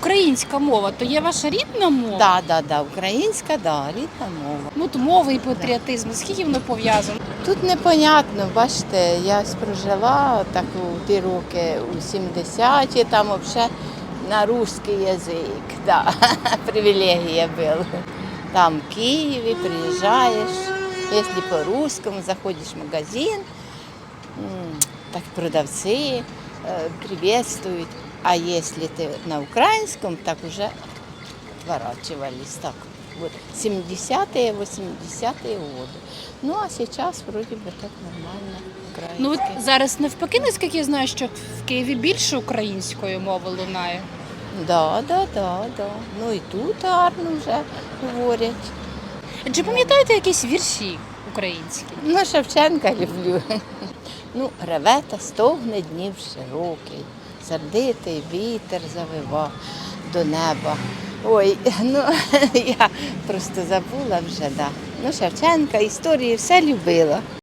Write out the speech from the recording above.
Українська мова то є ваша рідна мова? Да, да, да, українська, да, рідна мова. Ну, от мова і патріотизм, скільки воно пов'язано? Тут непонятно, бачите, я прожила так у ті роки у 70-ті, там взагалі на русский язик, да, привілегія була. Там в Києві приїжджаєш, якщо по-русскому заходиш в магазин, так продавці е, приветствують. А якщо ти на українському, так вже отворачивались. Так, вот 70-е, 80-е годы. Ну, а сейчас вроде бы так нормально, Ну от українське. зараз навпаки, наскільки я знаю, що в Києві більше української мови лунає. Да, да, да, да. Ну і тут гарно вже говорять. Чи пам'ятаєте якісь вірші українські? Ну, Шевченка люблю. Ну, реве та стогне днів широкий, сердитий вітер завива до неба. Ой, ну я просто забула вже, да. Ну, Шевченка, історії все любила.